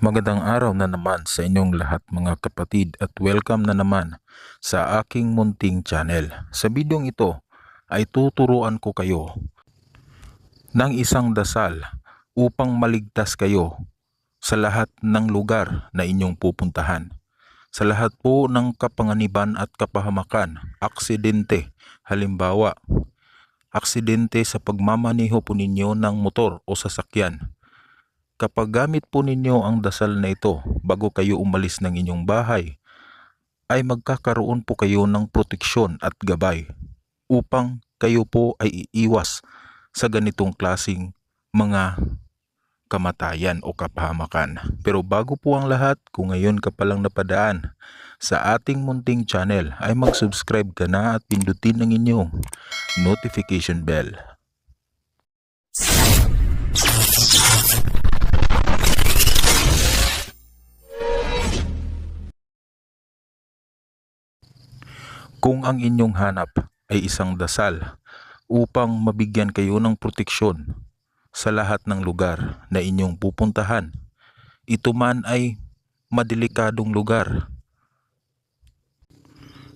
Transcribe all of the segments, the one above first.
Magandang araw na naman sa inyong lahat mga kapatid at welcome na naman sa aking munting channel. Sa bidyong ito ay tuturuan ko kayo ng isang dasal upang maligtas kayo sa lahat ng lugar na inyong pupuntahan. Sa lahat po ng kapanganiban at kapahamakan, aksidente, halimbawa, aksidente sa pagmamaneho po ninyo ng motor o sasakyan, Kapag gamit po ninyo ang dasal na ito bago kayo umalis ng inyong bahay, ay magkakaroon po kayo ng proteksyon at gabay upang kayo po ay iiwas sa ganitong klasing mga kamatayan o kapahamakan. Pero bago po ang lahat, kung ngayon ka palang napadaan sa ating munting channel, ay mag-subscribe ka na at pindutin ang inyong notification bell. Kung ang inyong hanap ay isang dasal upang mabigyan kayo ng proteksyon sa lahat ng lugar na inyong pupuntahan, ito man ay madelikadong lugar,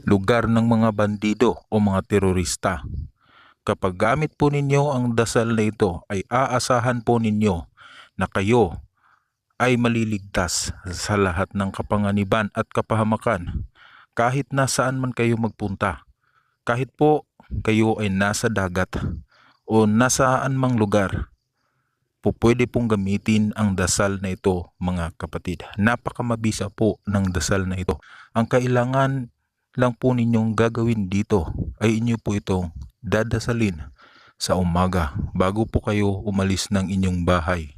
lugar ng mga bandido o mga terorista. Kapag gamit po ninyo ang dasal na ito ay aasahan po ninyo na kayo ay maliligtas sa lahat ng kapanganiban at kapahamakan kahit nasaan man kayo magpunta. Kahit po kayo ay nasa dagat o nasaan mang lugar, po pwede pong gamitin ang dasal na ito mga kapatid. Napakamabisa po ng dasal na ito. Ang kailangan lang po ninyong gagawin dito ay inyo po itong dadasalin sa umaga bago po kayo umalis ng inyong bahay.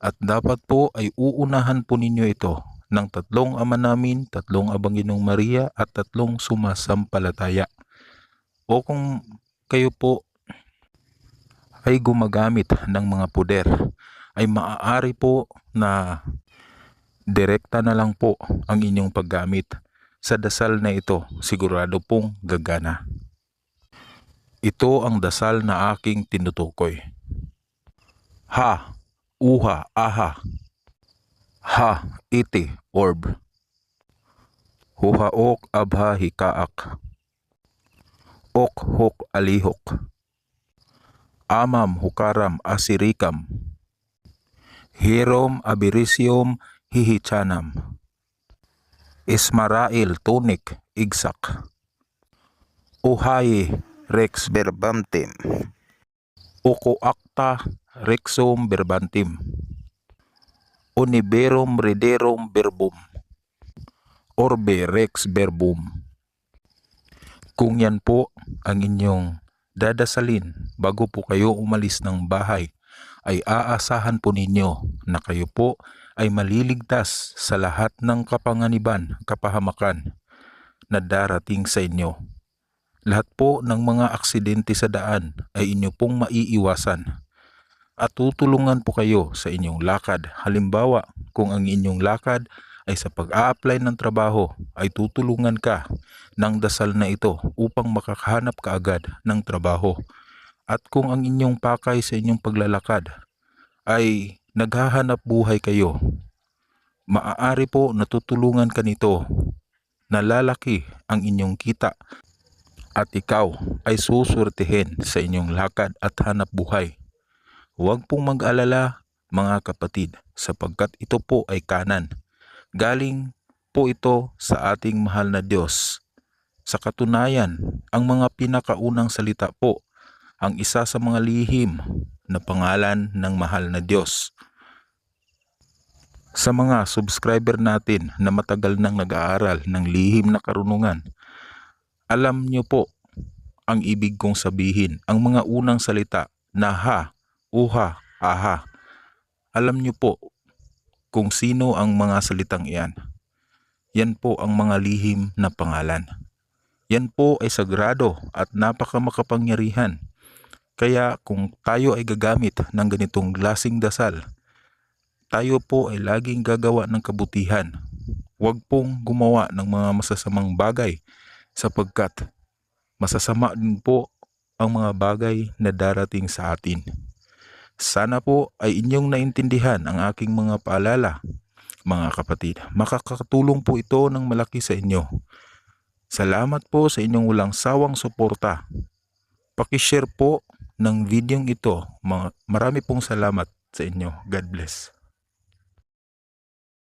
At dapat po ay uunahan po ninyo ito ng tatlong ama namin, tatlong abanginong Maria at tatlong sumasampalataya. O kung kayo po ay gumagamit ng mga puder, ay maaari po na direkta na lang po ang inyong paggamit sa dasal na ito, sigurado pong gagana. Ito ang dasal na aking tinutukoy. Ha, uha, aha. Ha, iti, orb. Huhaok, abha, hikaak. Ok, hok, alihok. Amam, hukaram, asirikam. Hirom, abirisium, hihichanam. Ismarail, tunik, igsak. Uhayi, rex verbatim. Uko akta, rexum verbatim. Univerum riderum verbum. Orbe rex verbum. Kung yan po ang inyong dadasalin bago po kayo umalis ng bahay, ay aasahan po ninyo na kayo po ay maliligtas sa lahat ng kapanganiban, kapahamakan na darating sa inyo. Lahat po ng mga aksidente sa daan ay inyo pong maiiwasan at tutulungan po kayo sa inyong lakad. Halimbawa, kung ang inyong lakad ay sa pag-a-apply ng trabaho ay tutulungan ka ng dasal na ito upang makakahanap ka agad ng trabaho. At kung ang inyong pakay sa inyong paglalakad ay naghahanap buhay kayo, maaari po natutulungan ka nito na lalaki ang inyong kita at ikaw ay susurtihin sa inyong lakad at hanap buhay. Huwag pong mag-alala mga kapatid sapagkat ito po ay kanan. Galing po ito sa ating mahal na Diyos. Sa katunayan, ang mga pinakaunang salita po ang isa sa mga lihim na pangalan ng mahal na Diyos. Sa mga subscriber natin na matagal nang nag-aaral ng lihim na karunungan, alam niyo po ang ibig kong sabihin, ang mga unang salita na ha, uha, aha. Alam niyo po kung sino ang mga salitang iyan. Yan po ang mga lihim na pangalan. Yan po ay sagrado at napakamakapangyarihan. Kaya kung tayo ay gagamit ng ganitong lasing dasal, tayo po ay laging gagawa ng kabutihan. Huwag pong gumawa ng mga masasamang bagay sapagkat masasama din po ang mga bagay na darating sa atin. Sana po ay inyong naintindihan ang aking mga paalala, mga kapatid. Makakatulong po ito ng malaki sa inyo. Salamat po sa inyong walang sawang suporta. Pakishare po ng videong ito. Marami pong salamat sa inyo. God bless.